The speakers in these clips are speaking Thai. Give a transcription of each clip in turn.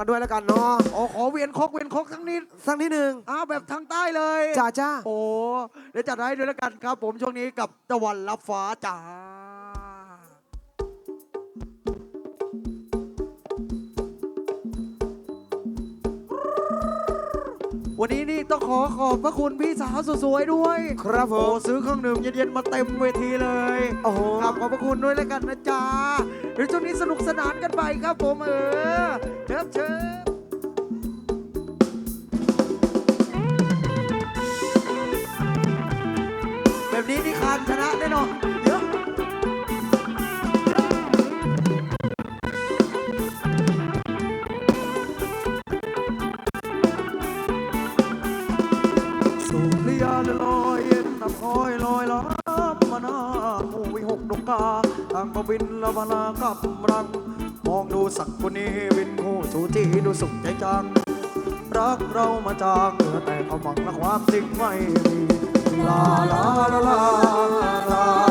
กันด้วยแล้วกันเนาะโอ้ขอเวียนคกเวียนคกทั้งนิดสักนิดหนึ่งอ้าวแบบทางใต้เลยจ้าจ้าโอ้เดี๋ยวจัดให้ด้วยแล้วกันครับ ผมช่วงนี้กับตะวันรับฟ้าจ้าวันนี้นี่ต้องขอขอบพระคุณพี่สาวสวยๆด้วย ครับผโอ้มซื้อเครื่องดื่มเย็นๆมาเต็มเวทีเลย โอ้โหครับขอบพระคุณด้วยแล้วกันนะจ๊ะ เดี๋ยวช่วงนี้สนุกสนานกันไปครับผมเออเชิญเชิญแบบนี้นี่คานชนะแน่นอนเยอะสุริยาลอยเย็นน้ำคอยลอยล้ำมานาหมู่วิหก ดงกาทางมาบินละวลากับรัง มองดูสักคนนี้วินคู่สูจีดูสุขใจจัง รักเรามาจางเหลือแต่ความหวังและความจริงไม่มีลาลาลาลาลาลา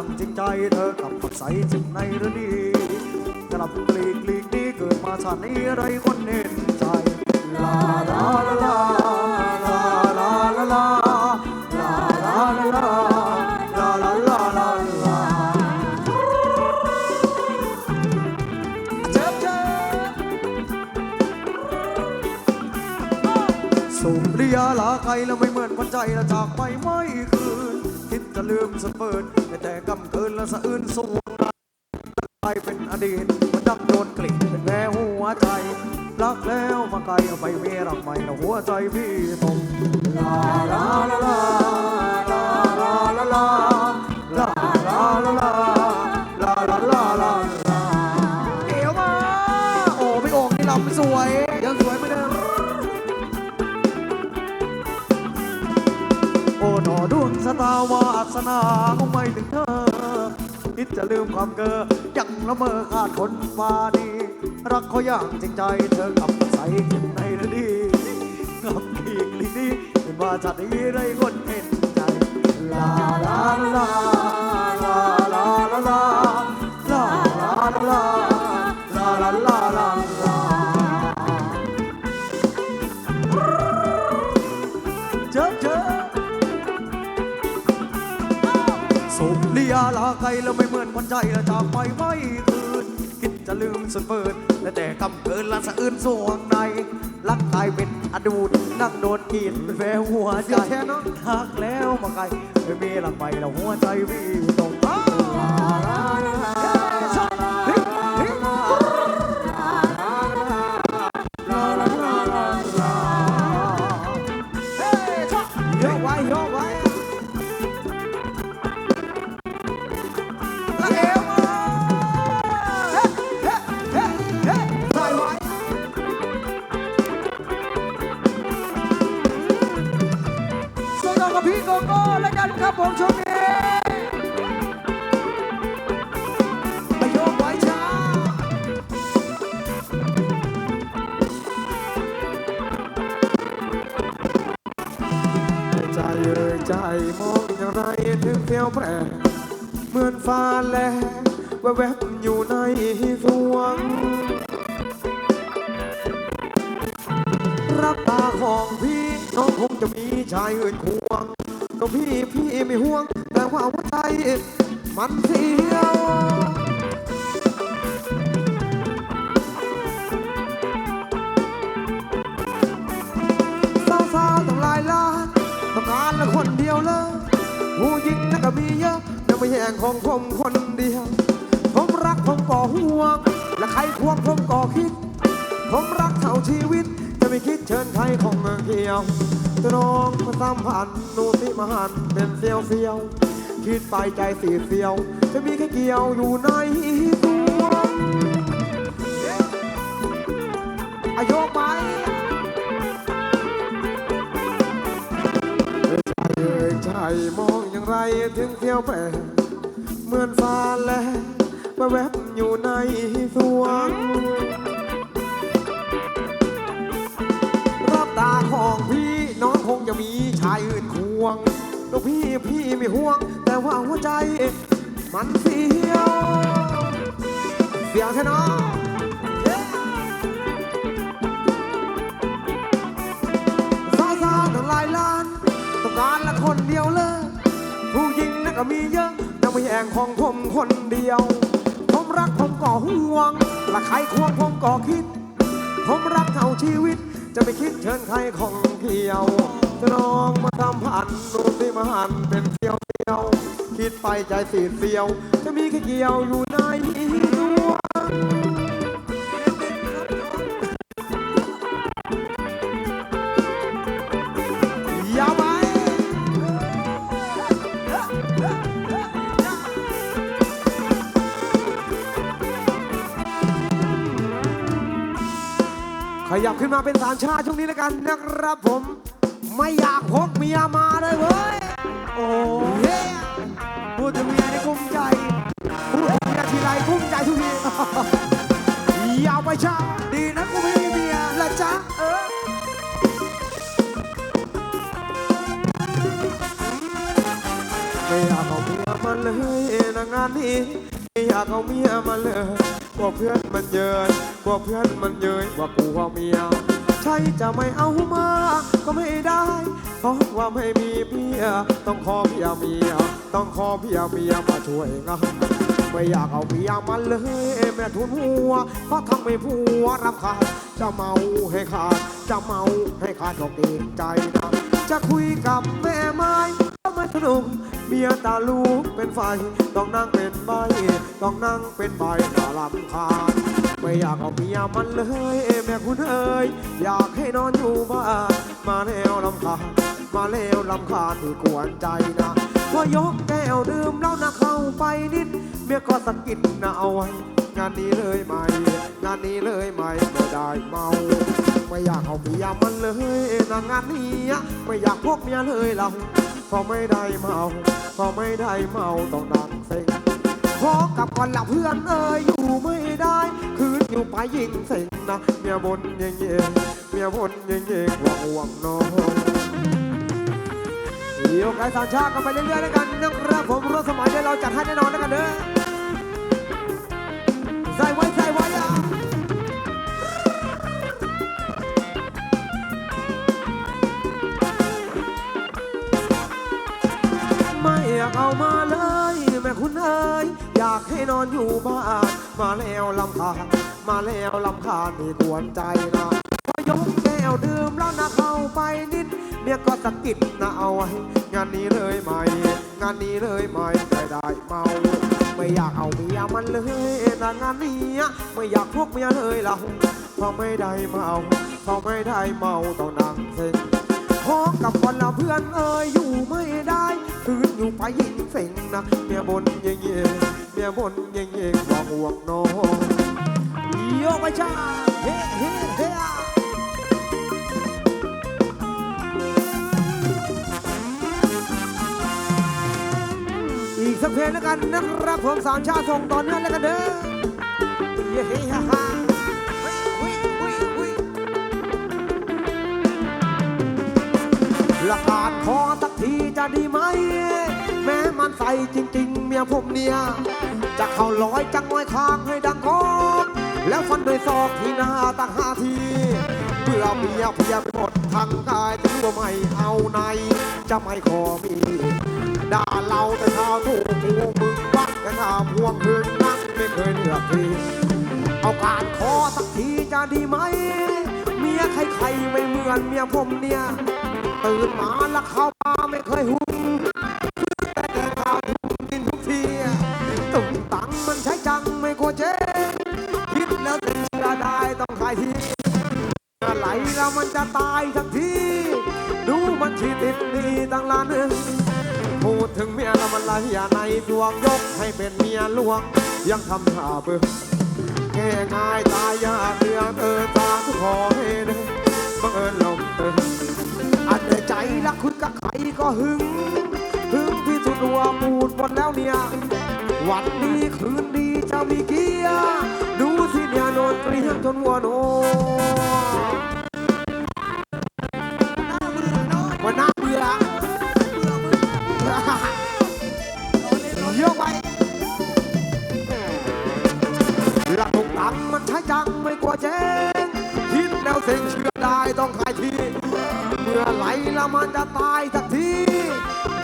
างจริงใจเธอกลับผักใสจึงในฤดีกลับกลีกลีกนี้เกิดมาชาตินี้ไรคนเห็นใจ ลาลาลาลาลาลาลาลาลาลาลาลาลาลาลาลาลาเจ็บเจ็บสุริยาลาไกลแล้วไม่เหมือนคนใจละจากไปไม่คืน คิดจะลืมสะเปิดแต่กำเกินและสะอื้นสูงไปเป็นอดีตมันดักโดนกลิ่นเป็นแม่หัวใจรักแล้วมาไกลเอาไปเมีรักใหม่นะหัวใจพี่ตกลาลาลาลาลาลาลาลาลาลา นาคงไม่ถึงเธอคิดจะลืมความเกอยังละเมอขาดคนฟ้าดีรักเขาอย่างจริงใจเธอกลับใสเก็บในระดีกับอีกลีนี้เป็นว่าจัดให้ไรคนเห็นใจลาลาลา แล้วไม่เหมือนคนใจและจากไปไม่คืน คิดจะลืมสุดเปิดและแต่กำเกินละสะอื้นสวงในรักกายเป็นอดูดนั่งโดนกีดเป็นแววหัวใจแค่นั้นหักแล้วมาไกลไม่มีหลังไปแล้วหัวใจวิ่ง ใจมองอย่างไรถึงเที่ยวแปรเหมือนฟ้าแลแวบๆอยู่ในสวง รับตาของพี่น้องคงจะมีชายอื่นควงตัวพี่พี่ไม่ห่วง แต่ว่าหัวใจมันเสียว คนเดียวเลยผู้หญิงนั่นก็มีเยอะแต่ไม่แย่งของผมคนเดียว ผมรักผมก่อห่วง และใครควงผมก่อคิด ผมรักเท่าชีวิต จะไม่คิดเชิญใครของเกี่ยวจะน้องมาสัมพันธ์นูติมหันเป็นเสียวเสียวคิดไปใจสีเสียว จะมีแค่เกี่ยวอยู่ใน มองอย่างไรถึงเที่ยวแปลเหมือนฟ้าแลบมาแวบอยู่ในสวงรับตาของพี่น้องคงจะมีชายอื่นควงลูกพี่พี่ไม่ห่วง แต่ว่าหัวใจ มันเสียว เสียวแค่น้องารละคนเดียวเลย ผู้หญิงนั่นก็มีเยอะแต่ไม่แย่งของผมคนเดียว ผมรักผมก่อห่วงละใครควงผมก่อคิด ผมรักเท่าชีวิต จะไม่คิดเชิญใครของเที่ยว จะน้องมาทำผันนูนที่มาหันเป็นเที่ยวเที่ยว คิดไปใจสีเสียว จะมีแค่เกี่ยวอยู่ในตัว ขยับขึ้นมาเป็นสามชาติช่วงนี้แล้วกันนะครับผม ไม่อยากพกเมียมาเลยเว้ย โอ้เฮ้พูดถึงเมียนี่กุ้มใจพูดถึงเมียทีไรกุ้มใจทุกทีอย่าไปช้าดีนะกูไม่มีเมียละจ๊ะเออไม่อยากเอาเมียมาเลยนะงานนี้ไม่อยากเอาเมียมาเลยกลัวเพื่อนมันเยิน ลัวเพื่อนมันเย้ยว่ากูเอาเมียใช่จะไม่เอามาก็ไม่ได้ เพราะว่าไม่มีเมียต้องขอเมียเมียต้องขอเมียเมียมาช่วยงานไม่อยากเอาเมียมาเลยแม่ทุนหัวเพราะทำให้ผัวรำคาญจะเมาให้ขาดจะเมาให้ขาดก็เกงใจนะจะคุยกับแม่ไม้ก็ไม่สนุกเมียตาลูกเป็นไฟ ต้องนั่งเป็นใบต้องนั่งเป็นใบน่าลำคาญ ไม่อยากเอาเมียมันเลยแม่คุณเอ๋ยอยากให้นอนอยู่บ้านมาแล้วลำคาญมาแล้วลำคาญที่กวนใจนะพอยกแก้วดื่มแล้วนะเข้าไปนิด เมียก็สะกิดนะเอาไว้ งานนี้เลยไหม งานนี้เลยไหมไม่ได้เมาไม่อยากเอาเมียมันเลยนะงานนี้ไม่อยากพกเมียเลยเราพอไม่ได้เมาพอไม่ได้เมาต้องดังเซ็งขอกลับก่อนละเพื่อนเอ้ยอยู่ไม่ได้คืน อยู่ไปยิงเซ็งนะเมียบนเย่งเย่งเมียบนเย่งเย่งหวังหวังนอนเดี๋ยวกายสามชาติกันไปเรื่อยๆแล้วกันนะครับผมรถสมัยเดี๋ยวเราจัดให้แน่นอนแล้วกันเด้อใส่ไว้ใส่ไว้อะไม่อยากเอามาเลย แม่คุณเอ้ยอยากให้นอนอยู่บ้าน มาแล้วลำคาญมาแล้วลำคาญที่กวนใจนะพอยกแก้วดื่มแล้วนะเข้าไปนิดเมียก็สะกิดนะเอาไว้งานนี้เลยไหม งานนี้เลยไหมไม่ได้เมาไม่อยากเอาเมียมันเลยนะงานนี้ไม่อยากพวกเมียเลยเราเพราะไม่ได้เมาเพราะไม่ได้เมาต้องนั่งเซ็งขอกับคนละเพื่อนเอ้ยอยู่ไม่ได้คืนอยู่ไปยิงเซ็งนะเมียบนเย่เย่ งเมียบนเย่งเย่งหวงห่วงน้อนโยกไปจ้าเฮ้เฮ้เฮ้อีกสักเพลงแล้วกันนะครับผมสามชาติส่งต่อเนื่องแล้วกันเด้อเย้ฮ่าฮ่าฮ้ยฮ้ยฮ้ยฮ้ยละการขอสักทีจะดีไหม ม้มันใส่จริง ๆ เมียผมเนี่ย จะเข้าร้อยจังน้อยค้างให้ดังกอกแล้วฟันด้วยศอกที่หน้าตั้งห้าทีเพื่อเมียเพียหมดทั้งกายถึงว่าไม่เอาใน จะไม่ขอมีด่าเราแต่ข่าวถูกกูมึงวักแต่ข่าวพวงคืนนั่งไม่เคยเลือกทีเอาการขอสักทีจะดีไหม เมียใครๆไม่เหมือนเมียผมเนี่ย ตื่นมาแล้วเข้ามาไม่เคยหุ ในดวงยกให้เป็นเมียหลวง ยังทำท่าเบื่อแก่ง่ายตายยากเดือเออตาทุกขอให้เด้อบังเอิญลมเติมอันในใจรักคุณกับใครก็หึงหึงที่สุดวปูดหมดแล้วเนี่ย วันดีคืนดีจะมีเกียร์ดูสิเนี่ยโนนเรียมจนหัวโนวัน จังไม่กลัวเจ๊งคิดแล้วเซ็งเชื่อได้ต้องขายทีเมื่อไหลแล้วมันจะตายสักที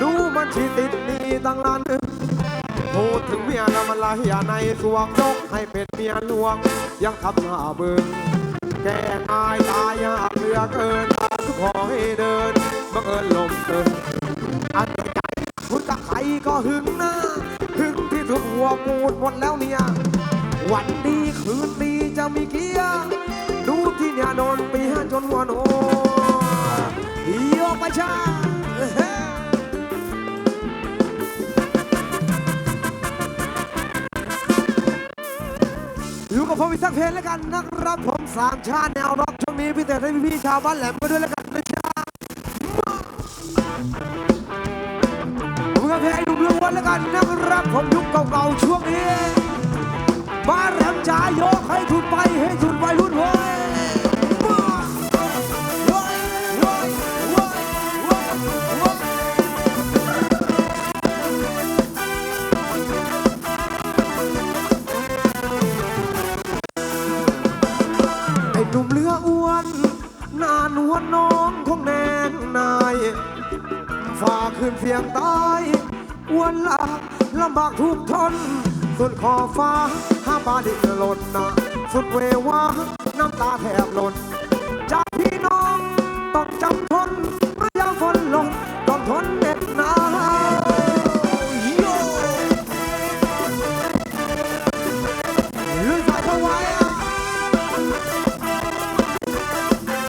ดูมันชีติดนี่ตั้งนานพูดถึงเมียแล้วมันละเหียในสวงยกให้เป็นเมียหลวง ยังทำหน้าเบิ่งแก่อายตายยากเหลือเกินตาทุกขอให้เดินบังเอิญลมเกินอันใจคุณตะไครก็หึงหน้าหึงที่ทุกหัวปูดหมดแล้วเนี่ย วันดีคืนดี มีเกียดูที่เนี่ยโดนปีจนหัวโนโยกไปชาอยู่กับผมอีกสักเพลงแล้วกันนะครับผมสามชาติแนวร็อกช่วงนี้พี่แต่ให้พี่ๆชาวบ้านแหลมมาด้วยแล้วกันนะจ๊ะผมกับเพลงดูดูวันแล้วกันนะครับผมยุคเก่าๆช่วงนี้ มาแรมจ๋ายกให้ทุนไปให้ทุนไปรุ่นเว้ยไอ้หนุ่มเรืออ้วนหนานวลน้องของแนงนายฝ่าขึ้นเสียงใต้อ้วนลาลำบากทุกทน สุดขอบฟ้าห้าบาดินหล่นนะสุดเววาน้ำตาแทบหล่นจากพี่น้องต้องจำทนเมื่อยามฝนลงต้องทน